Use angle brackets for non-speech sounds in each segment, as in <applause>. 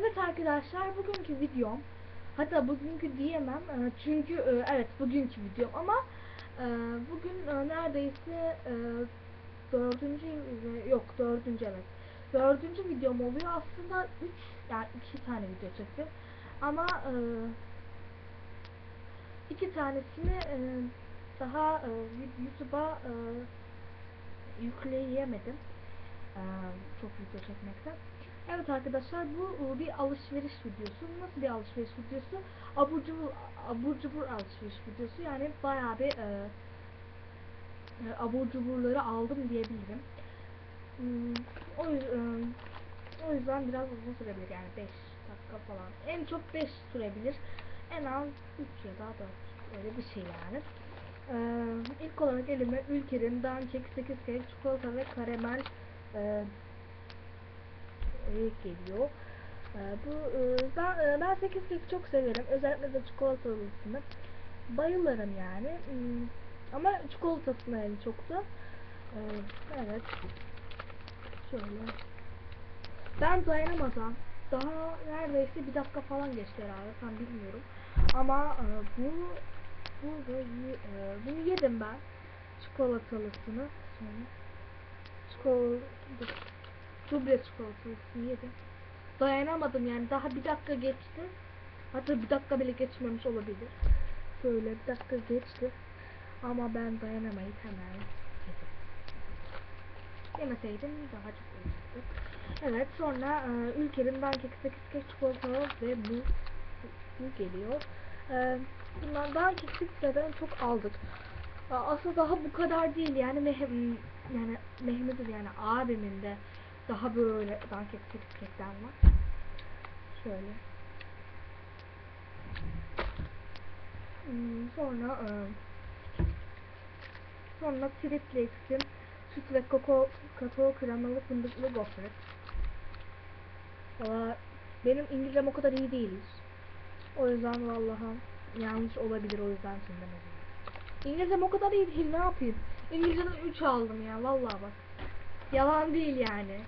Evet arkadaşlar bugünkü videom hatta bugünkü diyemem e, çünkü e, evet bugünkü videom ama e, bugün neredeyse dördüncü yok dördüncü evet. Dördüncü videom oluyor. Aslında üç yani iki tane video çektim. Ama iki tanesini daha YouTube'a yükleyemedim. Çok video çekmekten. Evet arkadaşlar bu e, bir alışveriş videosu. Nasıl bir alışveriş videosu? Abur cubur, abur cubur alışveriş videosu. Yani bayağı bir e, e, abur cuburları aldım diyebilirim. Hmm, o yüzden o yüzden biraz uzun sürebilir yani 5 dakika falan. En çok 5 sürebilir. En az 3 ya da 4 öyle bir şey yani. Ee, ilk olarak elime Ülker'in Dankek 8 kek çikolata ve karamel e, e, geliyor. E, bu e, ben, e, ben 8 kek çok severim. Özellikle de çikolatalısını. Bayılırım yani. Hmm, ama çikolatasını en çok da. E, evet. Şöyle. Ben dayanamadan daha neredeyse bir dakika falan geçti herhalde tam bilmiyorum. Ama bu bu bunu yedim ben. Çikolatalısını. Sonra çikolata duble çikolatasını yedim. Dayanamadım yani daha bir dakika geçti. Hatta bir dakika bile geçmemiş olabilir. Şöyle bir dakika geçti. Ama ben dayanamayıp hemen yedim. Yemeseydim daha çok olacaktı. Evet sonra e, ülkenin Dankek 8 kek çikolatalı ve bu geliyor. E, bundan Dankek 8'lerden çok aldık. Aa, Aslında daha bu kadar değil yani Mehem, yani Mehmet'in yani abimin de daha böyle Dankek 8 kekler var. Şöyle. Hmm, sonra e, sonra Triplex'in süt ve kakao, kakao kremalı fındıklı gofret. Valla benim İngilizcem o kadar iyi değil. O yüzden vallahi yanlış olabilir o yüzden söylemedim. İngilizcem o kadar iyi değil ne yapayım? İngilizceden 3 aldım ya vallahi bak. Yalan değil yani.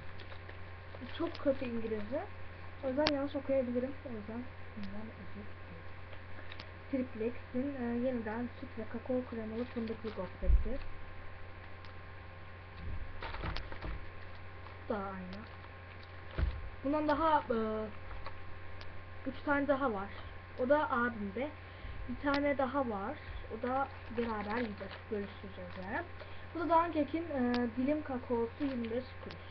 Çok kötü İngilizce. O yüzden yanlış okuyabilirim. O yüzden bundan özür. Triplex'in e, yeniden süt ve kakao kremalı fındıklı gofreti. Bu da aynı. Bundan daha e, üç tane daha var. O da abimde. Bir tane daha var. O da beraber yiyeceğiz. Görüşeceğiz yani. Bu da Dankek'in e, dilim kakaosu 25 kuruş.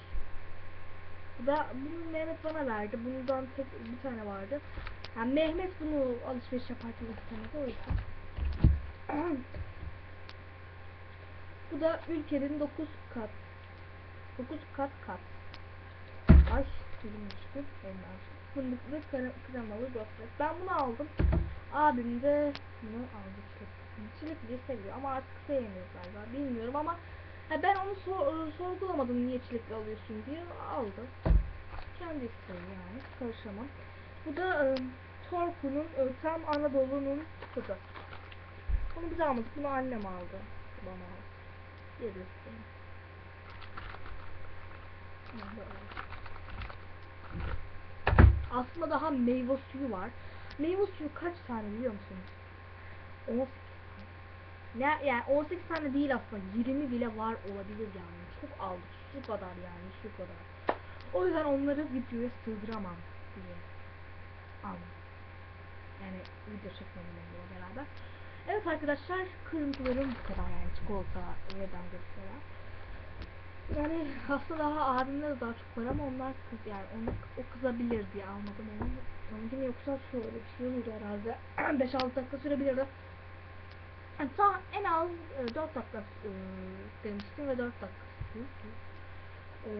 Da bunu Mehmet bana verdi. Bundan tek bir tane vardı. Yani Mehmet bunu alışveriş yaparken istemedi o yüzden. Bu da ülkenin 9 kat 9 kat kat. Ay dilim düştü. Elma. Fındıklı kre- kremalı gofret. Ben bunu aldım. Abim de bunu aldı. Çilekliyi seviyor ama artık sevmiyor galiba. Bilmiyorum ama ben onu sor- sorgulamadım niye çilekli alıyorsun diye aldı. Kendi isteği yani. Karışamam. Bu da e, Torku'nun e, tam Anadolu'nun kızı. Bunu biz almadık. Bunu annem aldı. Bana aldı. Ha, böyle. Aslında daha meyve suyu var. Meyve suyu kaç tane biliyor musunuz? 18 tane. Ne yani 18 tane değil aslında 20 bile var olabilir yani. Çok aldık şu kadar yani şu kadar. O yüzden onları videoya sığdıramam diye aldım. Yani video çekmemle beraber. Evet arkadaşlar kırıntılarım bu kadar yani çikolata ve benzeri yani aslında daha abimle de daha çok var ama onlar kız yani onu o kızabilir diye almadım onu. Ama yoksa şöyle bir şey olurdu herhalde. <clears throat> 5-6 dakika sürebilirdi. Yani en az e, 4 dakika e, demiştim ve 4 dakika sürdü. E,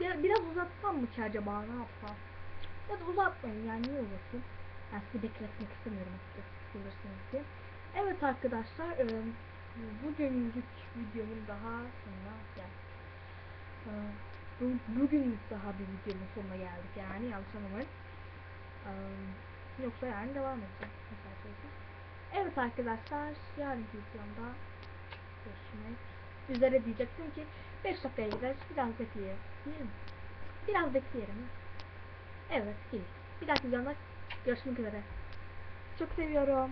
bir- biraz uzatsam mı ki acaba ne yapsam? Ya da uzatmayın yani niye uzatayım? Yani sizi bekletmek istemiyorum açıkçası sıkılırsınız diye. Evet arkadaşlar e, bugünlük videomun daha sonuna geldik. Ee, bu, bugünlük daha bir videonun sonuna geldik yani yanlış anlamayın. Ee, yoksa yani devam edeceğim. Evet arkadaşlar yarınki videomda görüşmek üzere diyecektim ki 5 dakikaya gider biraz bekleyelim. Biraz bekleyelim. Evet gelir. Bir dahaki videomda görüşmek üzere. Çok seviyorum.